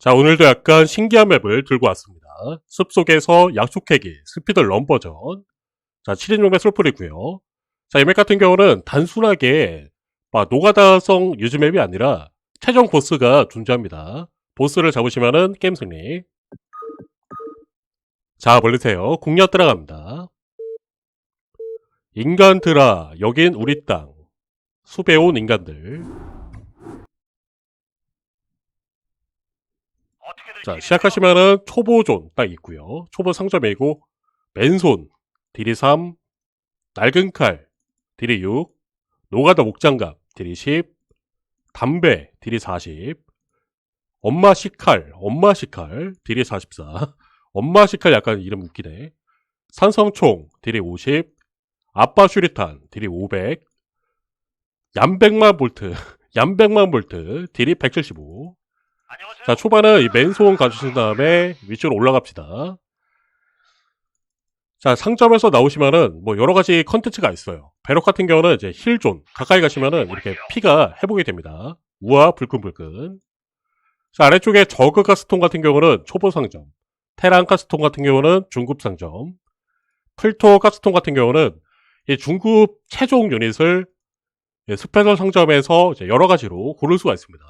자, 오늘도 약간 신기한 맵을 들고 왔습니다. 숲속에서 약속해기 스피드 런 버전. 자, 7인용의 솔플이고요. 자, 이 맵 같은 경우는 단순하게 막 노가다성 유즈 맵이 아니라 최종 보스가 존재합니다. 보스를 잡으시면은 게임 승리. 자, 멀리세요. 공략 들어갑니다. 인간들아, 여긴 우리 땅. 숲에 온 인간들. 자, 시작하시면은 초보존 딱 있고요. 초보 상점이고 맨손 딜이 3, 낡은 칼 딜이 6, 노가다 목장갑 딜이 10, 담배 딜이 40, 엄마 시칼, 엄마 시칼 딜이 44, 엄마 시칼 약간 이름 웃기네. 산성총 딜이 50, 아빠 슈리탄 딜이 500, 얌백만 볼트, 얌백만 볼트 딜이 175, 자, 초반은 이 맨손 가주신 다음에 위쪽으로 올라갑시다. 자, 상점에서 나오시면은 뭐 여러 가지 컨텐츠가 있어요. 배럭 같은 경우는 이제 힐존 가까이 가시면은 이렇게 피가 회복이 됩니다. 우와 불끈불끈. 자, 아래쪽에 저그 가스통 같은 경우는 초보 상점, 테란 가스통 같은 경우는 중급 상점, 풀토 가스통 같은 경우는 이 중급 최종 유닛을 예, 스페셜 상점에서 여러 가지로 고를 수가 있습니다.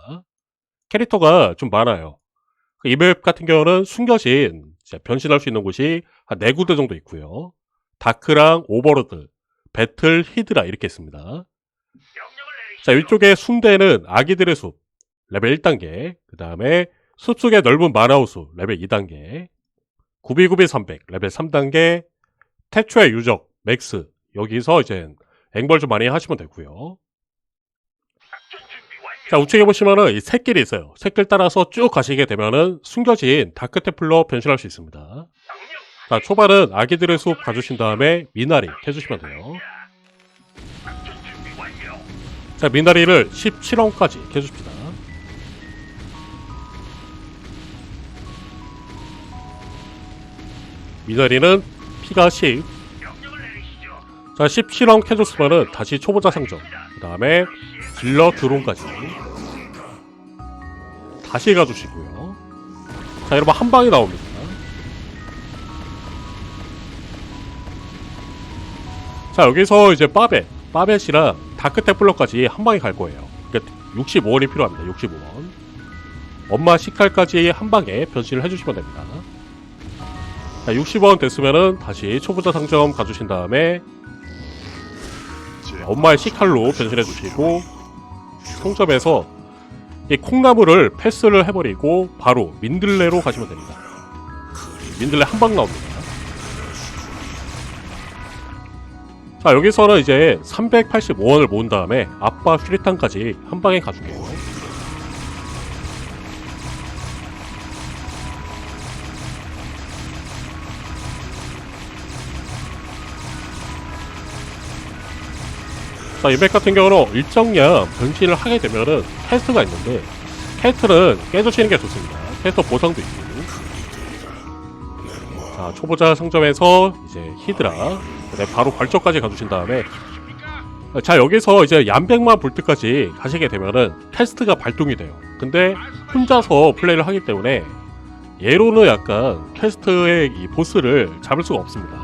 캐릭터가 좀 많아요. 이 맵 같은 경우는 숨겨진 변신할 수 있는 곳이 한 4군데 정도 있고요. 다크랑 오버로드, 배틀, 히드라 이렇게 있습니다. 자, 이쪽에 순대는 아기들의 숲, 레벨 1단계. 그 다음에 숲속의 넓은 마나우스, 레벨 2단계. 구비구비 300, 레벨 3단계. 태초의 유적, 맥스. 여기서 이제 앵벌 좀 많이 하시면 되고요. 자, 우측에 보시면은 이 새길이 있어요. 새길 따라서 쭉 가시게 되면은 숨겨진 다크테플러 변신할 수 있습니다. 자, 초반은 아기들의 숲 가주신 다음에 미나리 해주시면 돼요. 자, 미나리를 17원까지 해줍시다. 미나리는 피가 10. 자, 17원 캐줬으면은 다시 초보자 상점. 그 다음에 딜러 드론까지 다시 가주시고요. 자, 여러분 한 방에 나옵니다. 자, 여기서 이제 빠벳, 빠벳이랑 다크테플러까지 한 방에 갈 거예요. 그러니까 65원이 필요합니다. 65원. 엄마 시칼까지 한 방에 변신을 해주시면 됩니다. 자, 60원 됐으면은 다시 초보자 상점 가주신 다음에 엄마의 시칼로 변신해 주시고 성점에서 이 콩나물을 패스를 해버리고 바로 민들레로 가시면 됩니다. 민들레 한 방 나옵니다. 자 여기서는 이제 385원을 모은 다음에 아빠 슈리탄까지 한 방에 가줄게요. 자, 이맵 같은 경우는 일정량 변신을 하게 되면은 캐스트가 있는데 캐스트는 깨주시는 게 좋습니다. 캐스터 보상도 있고. 자, 초보자 상점에서 이제 히드라, 바로 발적까지 가주신 다음에 자, 여기서 이제 얀백만 볼트까지 가시게 되면은 캐스트가 발동이 돼요. 근데 혼자서 플레이를 하기 때문에 얘로는 약간 퀘스트의 이 보스를 잡을 수가 없습니다.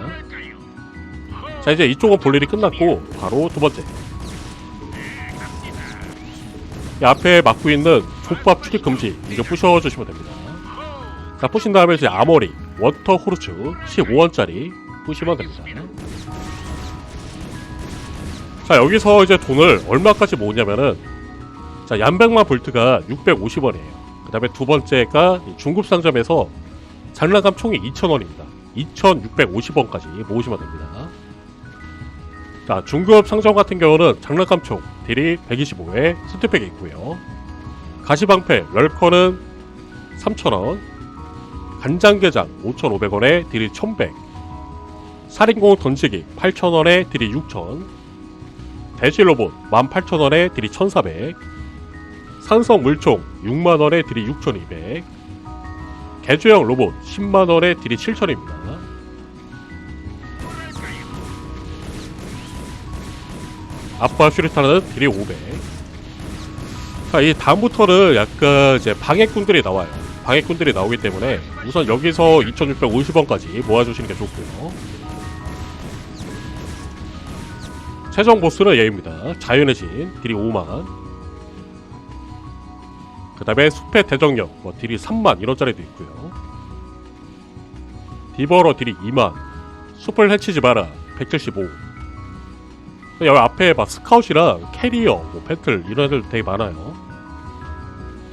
자, 이제 이쪽은 볼 일이 끝났고 바로 두 번째. 이 앞에 막고 있는 족밥 출입 금지 이거 부셔주시면 됩니다. 자 부신 다음에 이제 아머리 워터 호르츠 15원짜리 부시면 됩니다. 자 여기서 이제 돈을 얼마까지 모으냐면은 자 얀백만 볼트가 650원이에요. 그 다음에 두 번째가 이 중급 상점에서 장난감 총이 2,000원입니다. 2,650원까지 모으시면 됩니다. 자, 중급 상점 같은 경우는 장난감 총 딜이 125에 스티팩이 있고요. 가시방패 럴커는 3,000원, 간장게장 5,500원에 딜이 1,100, 살인공 던지기 8,000원에 딜이 6,000, 대실로봇 18,000원에 딜이 1,400, 산성 물총 6만원에 딜이 6,200, 개조형 로봇 10만원에 딜이 7,000입니다. 아빠 슈리타는 딜이 500. 자, 이 다음부터는 약간 이제 방해꾼들이 나와요. 방해꾼들이 나오기 때문에 우선 여기서 2650원까지 모아주시는 게 좋고요. 최종 보스는 얘입니다. 자연의 진, 딜이 5만. 그 다음에 숲의 대정령, 뭐 딜이 3만, 이런짜리도 있고요. 디버러 딜이 2만. 숲을 해치지 마라, 175. 여기 앞에 막 스카웃이랑 캐리어, 뭐 배틀, 이런 애들 되게 많아요.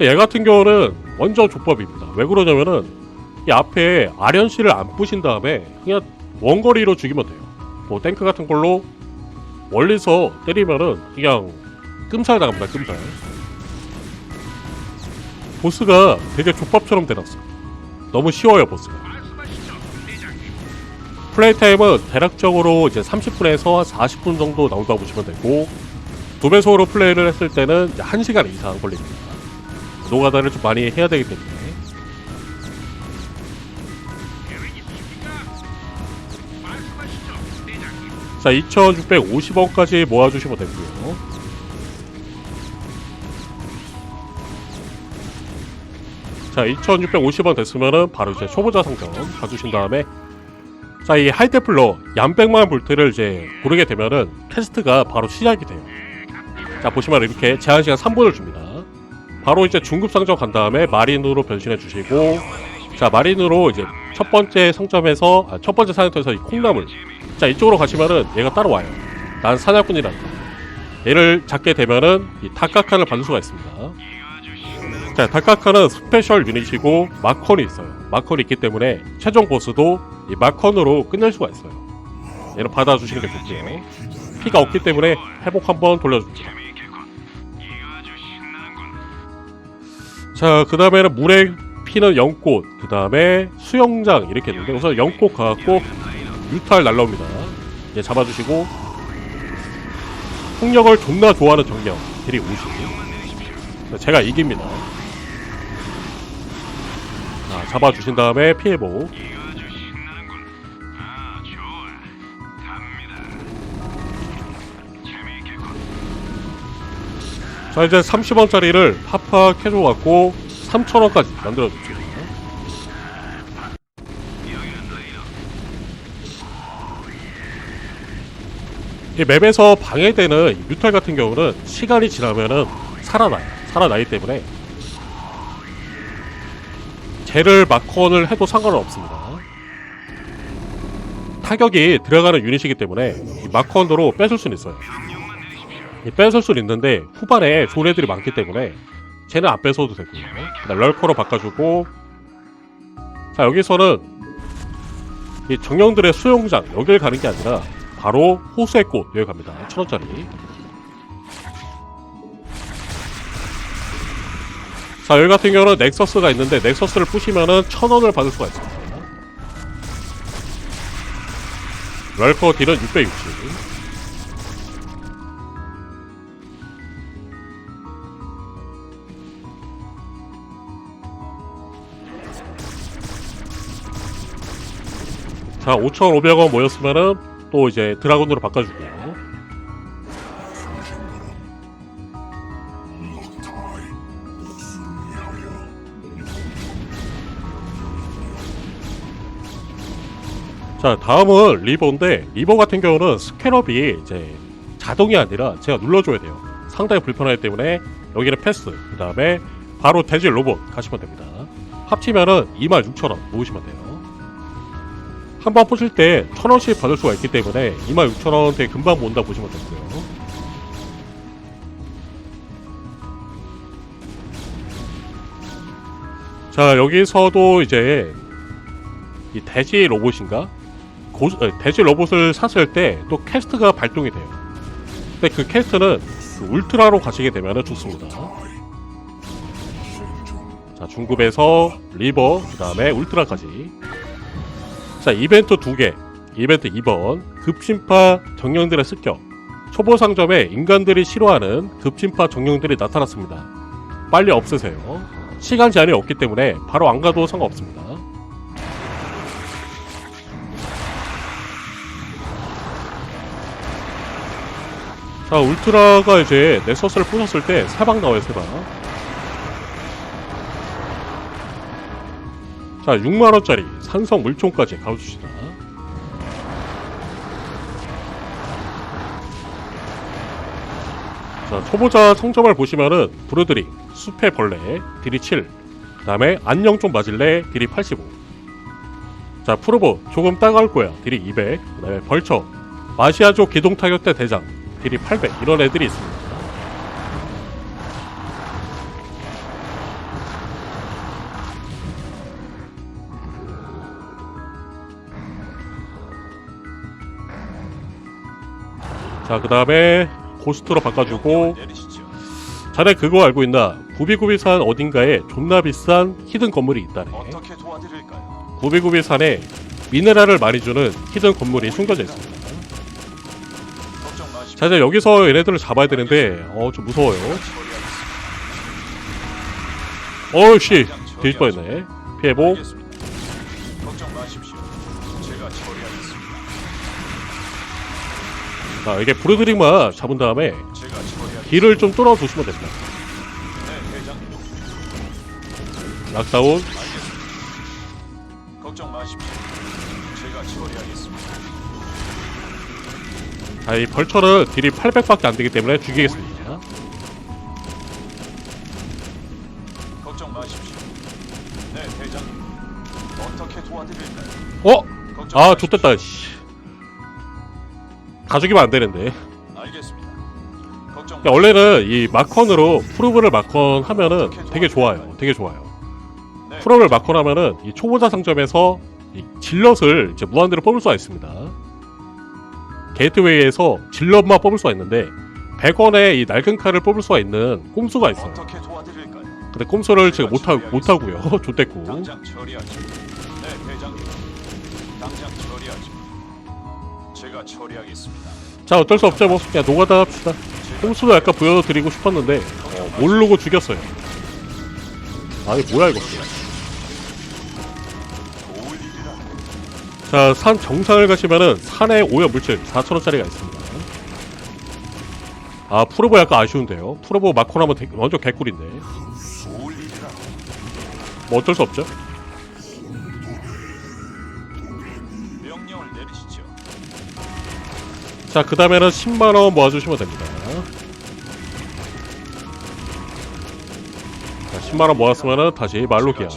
얘 같은 경우는 완전 족밥입니다. 왜 그러냐면은 이 앞에 아련 씨를 안 부신 다음에 그냥 원거리로 죽이면 돼요. 뭐 탱크 같은 걸로 멀리서 때리면은 그냥 끔살 나갑니다. 끔살. 보스가 되게 족밥처럼 대놨어. 너무 쉬워요 보스가. 플레이 타임은 대략적으로 이제 30분에서 40분 정도 나온다고 보시면 되고 두 배속으로 플레이를 했을 때는 이제 1시간 이상 걸립니다. 노가다를 좀 많이 해야 되기 때문에 자 2650원까지 모아주시면 되고요 자 2650원 됐으면은 바로 이제 초보자 상점 가주신 다음에 자 이 하이테플러 얀백만 볼트를 이제 고르게 되면은 퀘스트가 바로 시작이 돼요. 자 보시면 이렇게 제한 시간 3분을 줍니다. 바로 이제 중급 상점 간 다음에 마린으로 변신해 주시고 자 마린으로 이제 첫 번째 상점에서 아, 첫 번째 사냥터에서 이 콩나물. 자 이쪽으로 가시면은 얘가 따라와요. 난 사냥꾼이란다. 얘를 잡게 되면은 이 다카칸을 받을 수가 있습니다 자 다카칸은 스페셜 유닛이고 마컨이 있어요 마컨이 있기 때문에 최종 보스도 이 마컨으로 끝낼 수가 있어요 얘는 받아주시는 게 좋고요 피가 없기 때문에 회복 한번 돌려줍니다 자, 그 다음에는 물에 피는 연꽃, 그 다음에 수영장 이렇게 있는데 우선 연꽃 가갖고 유탈 날라옵니다. 얘 잡아주시고 폭력을 존나 좋아하는 정령 딜이 50. 제가 이깁니다. 자, 잡아주신 다음에 피해보. 자 이제 30원짜리를 팍팍 해줘갖고 3,000원까지 만들어줄게요. 이 맵에서 방해되는 이 뮤탈 같은 경우는 시간이 지나면은 살아나요. 살아나기 때문에 쟤를 마컨을 해도 상관은 없습니다 타격이 들어가는 유닛이기 때문에 이 마컨으로 뺏을 수는 있어요 이 뺏을 수는 있는데 후반에 좋은 애들이 많기 때문에 쟤는 안 뺏어도 되고요. 럴커로 바꿔주고 자 여기서는 이 정령들의 수영장 여길 가는 게 아니라 바로 호수의 꽃 여기 갑니다. 천 원짜리. 자 여기 같은 경우는 넥서스가 있는데 넥서스를 부시면은 천 원을 받을 수가 있습니다. 럴커 딜은 660. 자, 5,500원 모였으면은 또 이제 드라곤으로 바꿔주고요. 자, 다음은 리버인데 리버 같은 경우는 스캐럽이 이제 자동이 아니라 제가 눌러줘야 돼요. 상당히 불편하기 때문에 여기는 패스, 그 다음에 바로 대질 로봇 가시면 됩니다. 합치면은 26,000원 모으시면 돼요. 한 번 보실 때 1000원씩 받을 수가 있기 때문에 26,000원 되게 금방 모은다 보시면 되고요. 자, 여기서도 이제 이 돼지 로봇인가? 고, 어, 돼지 로봇을 샀을 때 또 캐스트가 발동이 돼요. 근데 그 캐스트는 그 울트라로 가시게 되면 좋습니다. 자, 중급에서 리버, 그 다음에 울트라까지. 자, 이벤트 두 개. 이벤트 2번. 급심파 정령들의 습격. 초보 상점에 인간들이 싫어하는 급심파 정령들이 나타났습니다. 빨리 없애세요. 시간 제한이 없기 때문에 바로 안 가도 상관없습니다. 자, 울트라가 이제 넥서스를 부쉈을 때 세방 나와요, 세 방. 자 6만원짜리 산성 물총까지 가져줍시다. 자 초보자 성점을 보시면은 브루드링 숲의 벌레 딜이 7그 다음에 안녕 좀 맞을래 딜이 85자 프로보 조금 따가울 거야 딜이 200그 다음에 벌처 마시아조 기동 타격대 대장 딜이 800 이런 애들이 있습니다. 자 그 다음에 고스트로 바꿔주고. 자네 그거 알고 있나? 구비구비산 어딘가에 존나 비싼 히든 건물이 있다네? 구비구비산에 미네랄을 많이 주는 히든 건물이 숨겨져 있습니다 자 이제 여기서 얘네들을 잡아야 되는데 어 좀 무서워요 어우씨 뒤질 뻔했네 피해보. 자 이게 브루드링만 잡은 다음에. 길을 좀 뚫어두시면 됩니다. 락다운. 걱정 마십시오. 자이 벌처는 딜이 800밖에 안 되기 때문에 죽이겠습니다 걱정 마십시오. 네, 대장님. 어떻게 도와드릴까요? 어? 걱정 아 마십시오. 좋됐다 씨. 다 죽이면 안 되는데 알겠습니다. 걱정 야, 원래는 이 마컨으로 프로브를 마컨 하면은 되게 좋아요. 되게 좋아요. 네, 프로브를 마컨 하면은 이 초보자 상점에서 이 질럿을 이제 무한대로 뽑을 수가 있습니다. 게이트웨이에서 질럿만 뽑을 수가 있는데 100원에 이 낡은 칼을 뽑을 수가 있는 꼼수가 있어요. 어떻게 도와드릴까요? 근데 꼼수를 제가 못하, 못하고요. 좋댔고. 당장. 네, 대장님. 당장 처리하지. 제가 처리하겠습니다. 자 어쩔 수 없죠 뭐 그냥 노가다 합시다. 꼼수도 약간 보여드리고 싶었는데 어, 모르고 죽였어요. 아 이게 뭐야 이거. 자, 산 정상을 가시면은 산에 오염 물질 4,000원짜리가 있습니다. 아, 프로보 약간 아쉬운데요. 프로보 되- 완전 개꿀인데. 뭐 어쩔 수 없죠. 자, 그 다음에는 10만원 모아주시면 됩니다. 자, 10만원 모았으면은 다시 말로기야.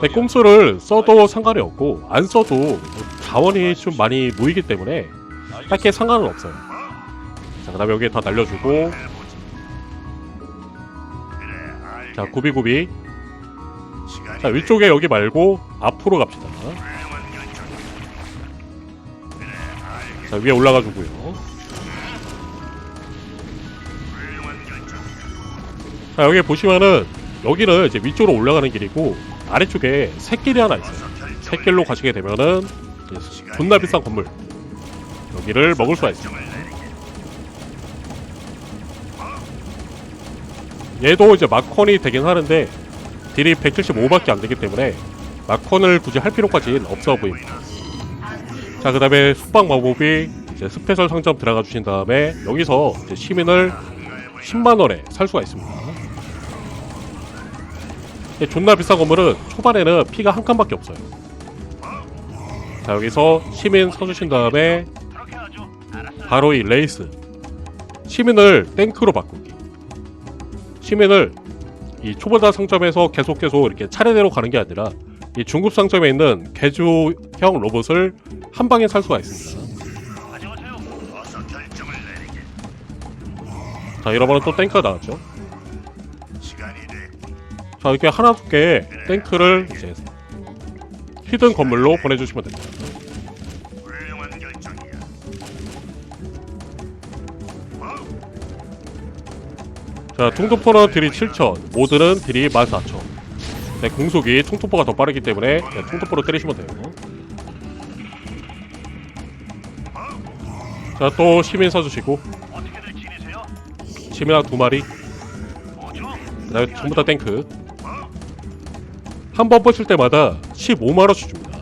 근데 꼼수를 써도 상관이 없고, 안 써도 뭐 자원이 좀 많이 모이기 때문에 딱히 상관은 없어요. 자, 그 다음에 여기 다 날려주고, 자, 구비구비. 자, 위쪽에 여기 말고 앞으로 갑시다. 자, 위에 올라가 주고요. 자, 여기 보시면은 여기는 이제 위쪽으로 올라가는 길이고 아래쪽에 샛길이 하나 있어요. 샛길로 가시게 되면은 존나 비싼 건물 여기를 먹을 수가 있습니다. 얘도 이제 마컨이 되긴 하는데 딜이 175밖에 안 되기 때문에 마컨을 굳이 할 필요까지는 없어 보입니다. 자, 그 다음에 숙박 마법이 이제 스페셜 상점 들어가 주신 다음에 여기서 시민을 10만원에 살 수가 있습니다. 이 존나 비싼 건물은 초반에는 피가 한 칸밖에 없어요. 자, 여기서 시민 서주신 다음에 바로 이 레이스. 시민을 탱크로 바꾸기. 시민을 이 초보자 상점에서 계속 계속 이렇게 차례대로 가는 게 아니라 이 중급 상점에 있는 개조형 로봇을 한 방에 살 수가 있습니다. 자 이러면 또 탱크가 나왔죠. 자 이렇게 하나 두개 탱크를 이제 히든 건물로 보내주시면 됩니다. 자 통토포는 딜이 7,000 모드는 딜이 14,000 네, 공속이 통토포가 더 빠르기 때문에 그냥 통토포로 때리시면 돼요. 자, 또 시민 써주시고. 시민 한두 마리. 그 다음에 전부 다 탱크. 한 번 부실 때마다 15만원씩 줍니다.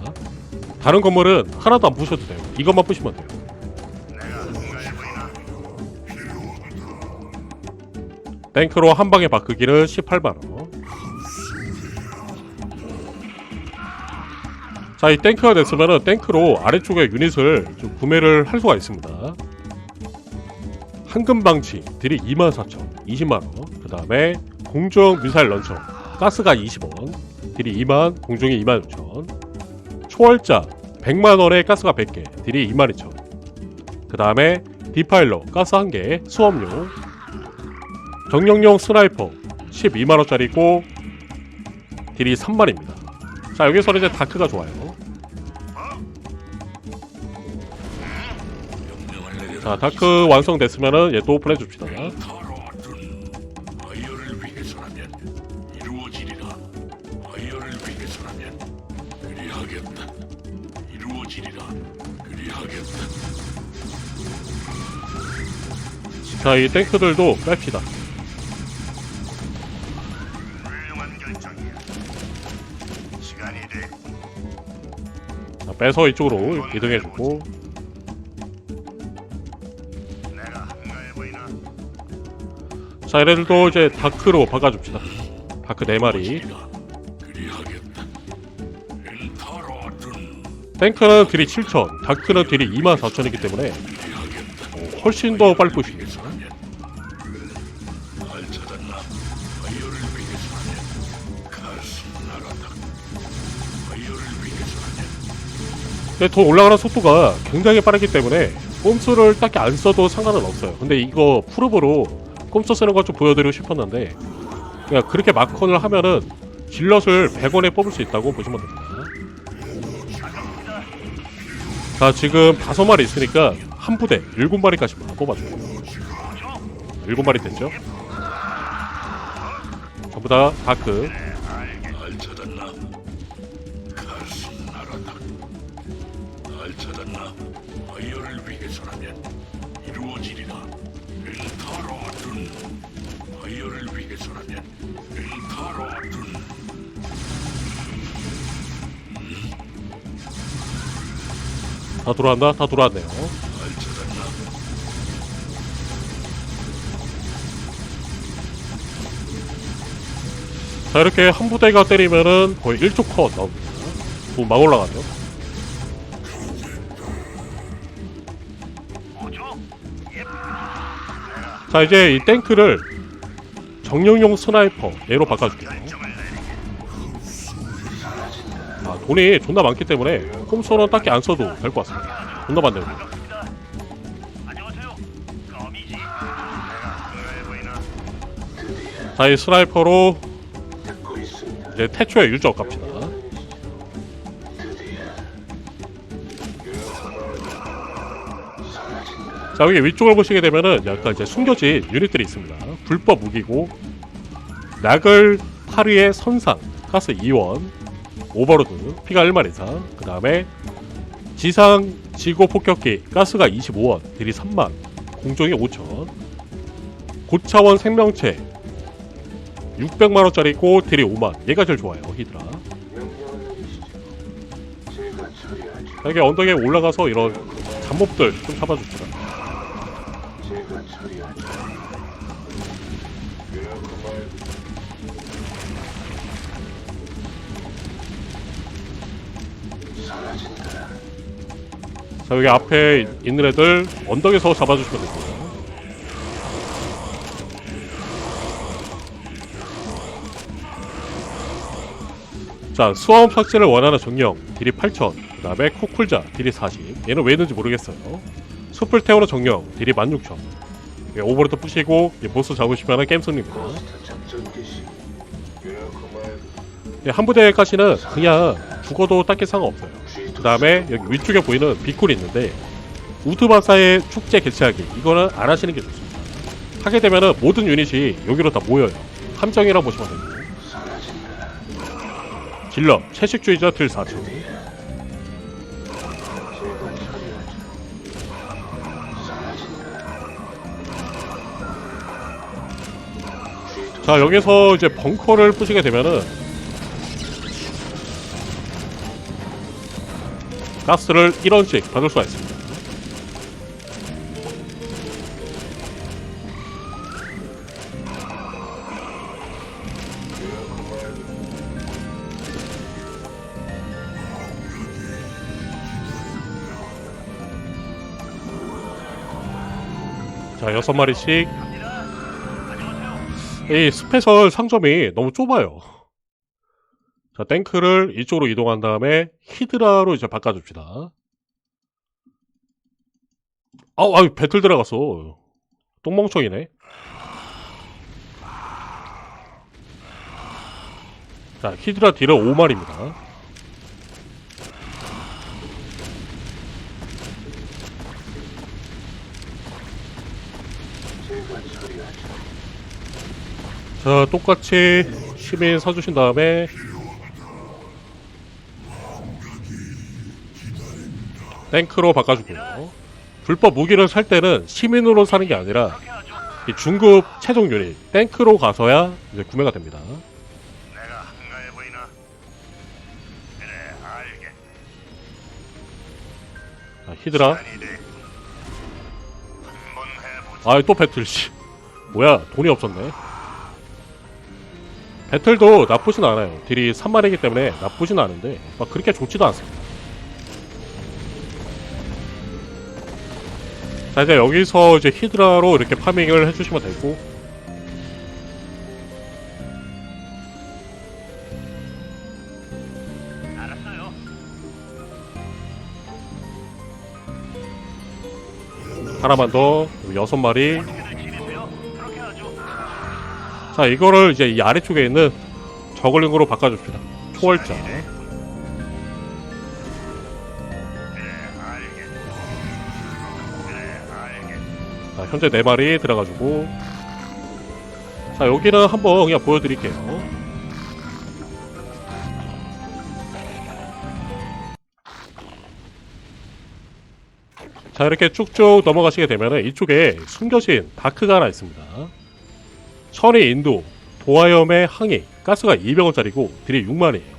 다른 건물은 하나도 안 부셔도 돼요. 이것만 부시면 돼요. 탱크로 한 방에 바꾸기는 18만원. 자, 이 탱크가 됐으면은 탱크로 아래쪽에 유닛을 좀 구매를 할 수가 있습니다. 황금 방치 딜이 24,000, 20만 원. 그 다음에 공중 미사일 런처 가스가 20원, 딜이 2만, 공중이 26,000. 초월자 100만 원에 가스가 100개, 딜이 22,000. 그다음에 디파일러 가스 1개, 수업용. 정령용 스나이퍼 12만 원짜리고 딜이 3만입니다. 자 여기서는 이제 다크가 좋아요. 자 다크 완성됐으면은 얘또 오픈해 줍시다. 자 이 탱크들도 뺍시다. 훌륭한 결정이야. 시간이 돼. 자, 빼서 이쪽으로 이동해주고 내가 한가해 보이나? 자 얘네들도 이제 다크로 바꿔줍시다. 다크 4마리. 이루어지리라 그리하겠다 엔타로든 탱크는 딜이 7,000, 다크는 딜이 24,000이기 때문에 어, 훨씬 더 빨리 부십니다. 근데 더 올라가는 속도가 굉장히 빠르기 때문에 꼼수를 딱히 안 써도 상관은 없어요. 근데 이거 프로브로 꼼수 쓰는 것좀 보여드리고 싶었는데 그냥 그렇게 마컨을 하면은 질럿을 100원에 뽑을 수 있다고 보시면 됩니다. 자 지금 다섯 마리 있으니까 한 부대 일곱 마리까지만 뽑아줘요. 일곱 마리 됐죠? 전부 다 다크 다 돌아간다 다 돌아왔네요. 자 이렇게 한 부대가 때리면은 거의 1초 컷 나옵니다. 돈막 올라가죠. 뭐죠? 자 이제 이 탱크를 정령용 스나이퍼 얘로 바꿔줄게요. 돈이 존나 많기 때문에 홈소는 딱히 안 써도 될 것 같습니다. 존나 많네요. 반갑습니다. 안녕하세요. 거미지. 내가 한가해 보이나? 자이 스나이퍼로 이제 태초에 유적 갑시다. 자 여기 위쪽을 보시게 되면은 약간 이제 숨겨진 유닛들이 있습니다. 불법 무기고 낙을 하루의 선상 가스 2원 오버로드 피가 1만 이상. 그 다음에 지상 지고 폭격기 가스가 25원 딜이 3만 공정이 5천. 고차원 생명체 600만원짜리 있고 딜이 5만. 얘가 제일 좋아요 히드라. 자, 여기 언덕에 올라가서 이런 잡몹들 좀 잡아줍시다 자 여기 앞에 있는 애들 언덕에서 잡아주시면 됩니다. 자 수화음 삭제를 원하는 정령 딜이 8000 그 다음에 코쿨자 딜이 40 얘는 왜 있는지 모르겠어요. 숲을 태우는 정령 딜이 16000 예, 오버로드 부시고 예, 보스 잡으시면 게임 승리입니다. 예, 한 부대까지는 그냥 죽어도 딱히 상관없어요. 그 다음에 여기 위쪽에 보이는 비쿨이 있는데 우드바사의 축제 개최하기. 이거는 안 하시는 게 좋습니다. 하게 되면은 모든 유닛이 여기로 다 모여요. 함정이라고 보시면 됩니다. 질러 채식주의자 딜 4층 자 여기서 이제 벙커를 부시게 되면은 가스를 1원씩 받을 수가 있습니다. 자, 여섯 마리씩. 이 스페셜 상점이 너무 좁아요. 자, 탱크를 이쪽으로 이동한 다음에 히드라로 이제 바꿔줍시다. 아우, 아유, 배틀 들어갔어. 똥멍청이네. 자, 히드라 딜은 5마리입니다. 자, 똑같이 시민 사주신 다음에 탱크로 바꿔주고요. 불법 무기를 살 때는 시민으로 사는 게 아니라 중급 최종 유닛 탱크로 가서야 이제 구매가 됩니다. 자, 히드라. 시간이 됐군. 한번 해보자. 아, 또 배틀 씨. 뭐야, 돈이 없었네. 배틀도 나쁘진 않아요. 딜이 3마리이기 때문에 나쁘진 않은데 막 그렇게 좋지도 않습니다. 자, 이제 여기서 이제 히드라로 이렇게 파밍을 해주시면 되고 알았어요. 하나만 더 여섯 마리. 어떻게들 지내세요? 그렇게 하죠. 자, 이거를 이제 이 아래쪽에 있는 저글링으로 바꿔줍시다. 초월자. 시 자, 현재 4마리 들어가지고. 자 여기는 한번 그냥 보여드릴게요. 자 이렇게 쭉쭉 넘어가시게 되면 이쪽에 숨겨진 다크가 하나 있습니다. 천의 인도 도화염의 항해 가스가 200원짜리고 딜이 6만이에요.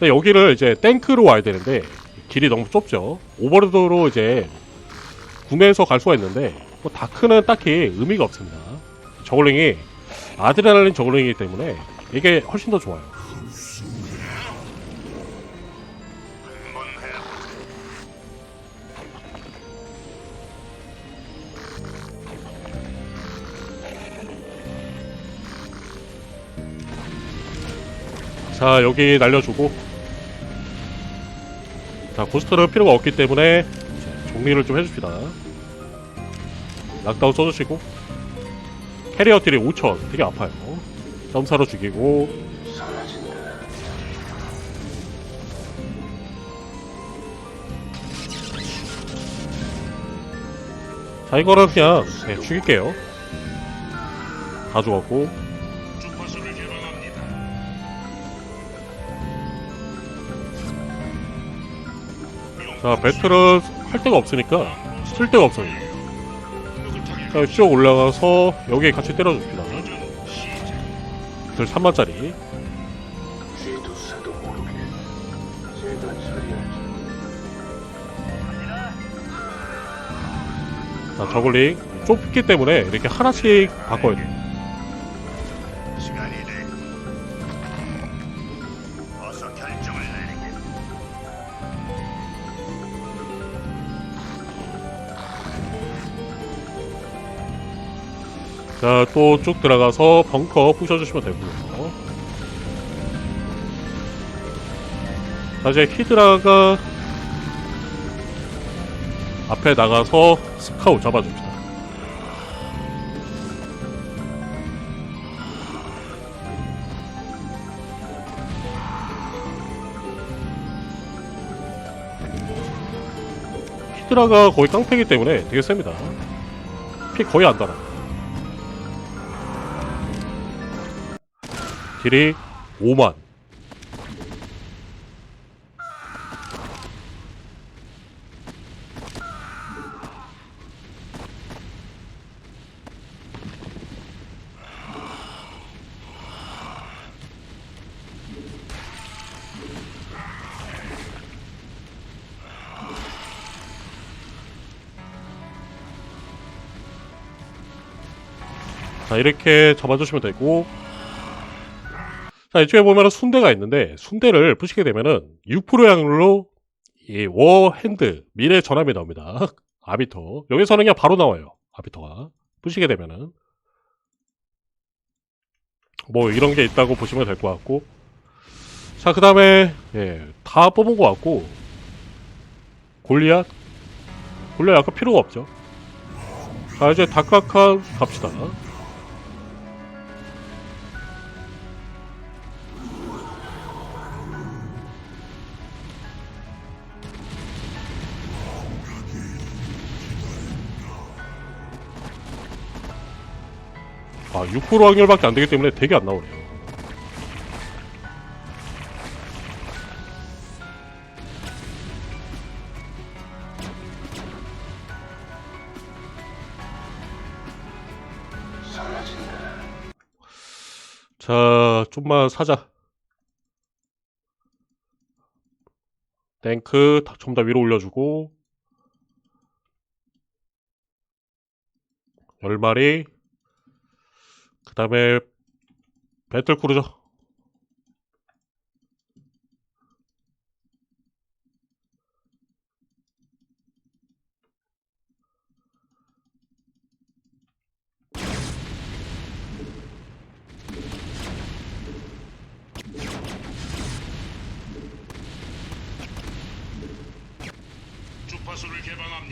근데 여기를 이제 탱크로 와야 되는데 길이 너무 좁죠. 오버로드로 이제 구매해서 갈 수가 있는데 뭐 다크는 딱히 의미가 없습니다. 저글링이 아드레날린 저글링이기 때문에 이게 훨씬 더 좋아요. 자 여기 날려주고 자 고스트는 필요가 없기 때문에 자, 정리를 좀 해줍시다. 락다운 써주시고 캐리어 딜이 5천 되게 아파요. 점사로 죽이고 자 이거는 그냥 네, 죽일게요. 다 죽었고. 자 배틀은 할 데가 없으니까 쓸 데가 없어요. 자, 쭉 올라가서 여기에 같이 때려줍시다. 들 3만짜리. 쥐두새도 모르게 제가 처리하지. 갑니다. 자, 저글링 좁기 때문에 이렇게 하나씩 바꿔야 돼요. 자, 또 쭉 들어가서 벙커 부셔주시면 되고요. 자, 이제 히드라가 앞에 나가서 스카우 잡아줍시다. 히드라가 거의 깡패기 때문에 되게 셉니다. 피 거의 안 달아. 딜이 5만. 자, 이렇게 잡아주시면 되고, 자, 이쪽에 보면 순대가 있는데, 순대를 부시게 되면은 6% 확률로 이 워핸드 미래 전함이 나옵니다. 아비터. 여기서는 그냥 바로 나와요. 아비터가. 부시게 되면은. 뭐 이런 게 있다고 보시면 될 것 같고. 자, 그 다음에, 예, 다 뽑은 것 같고. 골리앗? 골리앗 약간 필요가 없죠. 자, 이제 다카카 갑시다. 아, 6% 확률밖에 안 되기 때문에 되게 안 나오네요. 사라진다. 자, 좀만 사자. 탱크 좀더 위로 올려주고 10마리 그 다음에 배틀크루저.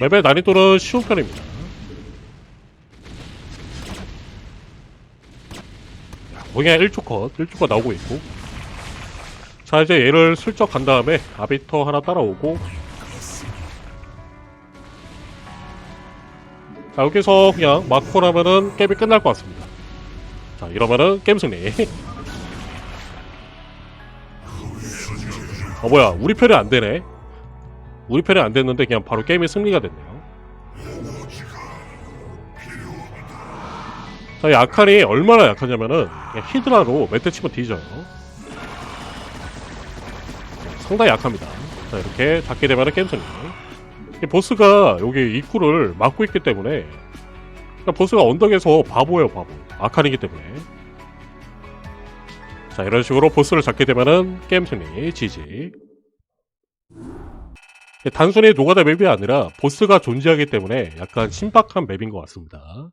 맵의 난이도는 쉬운 편입니다. 그냥 1초 컷, 1초 컷 나오고 있고. 자, 이제 얘를 슬쩍 간 다음에 아비터 하나 따라오고. 자, 여기서 그냥 마코 나면은 게임이 끝날 것 같습니다. 자, 이러면은 게임 승리. 어, 뭐야, 우리 편이 안 되네. 우리 편이 안 됐는데 그냥 바로 게임이 승리가 됐네요. 자, 이 아칸이 얼마나 약하냐면은 히드라로 멘트 치면 뒤져요. 상당히 약합니다. 자, 이렇게 잡게 되면은 게임 승리. 이 보스가 여기 입구를 막고 있기 때문에 그러니까 보스가 언덕에서 바보예요, 바보. 아칸이기 때문에. 자, 이런 식으로 보스를 잡게 되면은 게임 승리, 지지. 단순히 노가다 맵이 아니라 보스가 존재하기 때문에 약간 신박한 맵인 것 같습니다.